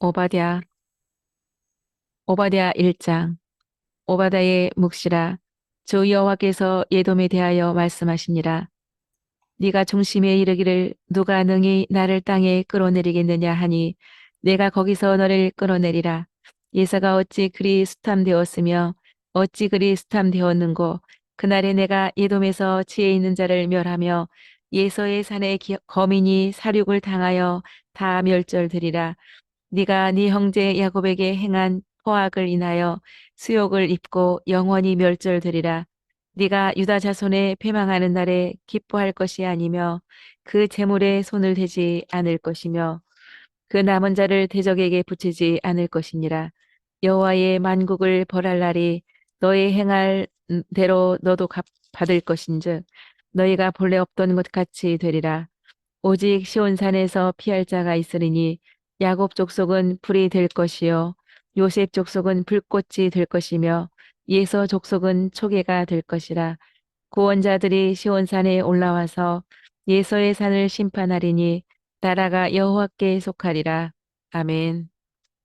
오바댜 오바댜 1장 오바댜의 묵시라 주 여호와께서 예돔에 대하여 말씀하시니라 네가 중심에 이르기를 누가 능히 나를 땅에 끌어내리겠느냐 하니 내가 거기서 너를 끌어내리라. 예사가 어찌 그리 수탐되었으며 어찌 그리 수탐되었는고 그날에 내가 예돔에서 지혜 있는 자를 멸하며 예서의 산에 기- 거민이 사륙을 당하여 다 멸절되리라 네가 네 형제 야곱에게 행한 포악을 인하여 수욕을 입고 영원히 멸절되리라. 네가 유다 자손의 패망하는 날에 기뻐할 것이 아니며 그 재물에 손을 대지 않을 것이며 그 남은 자를 대적에게 붙이지 않을 것이니라. 여호와의 만국을 벌할 날이 너의 행할 대로 너도 갚 받을 것인즉 너희가 본래 없던 것 같이 되리라. 오직 시온산에서 피할 자가 있으리니 야곱 족속은 불이 될 것이요 요셉 족속은 불꽃이 될 것이며 예서 족속은 초계가 될 것이라 구원자들이 시온산에 올라와서 예서의 산을 심판하리니 나라가 여호와께 속하리라 아멘.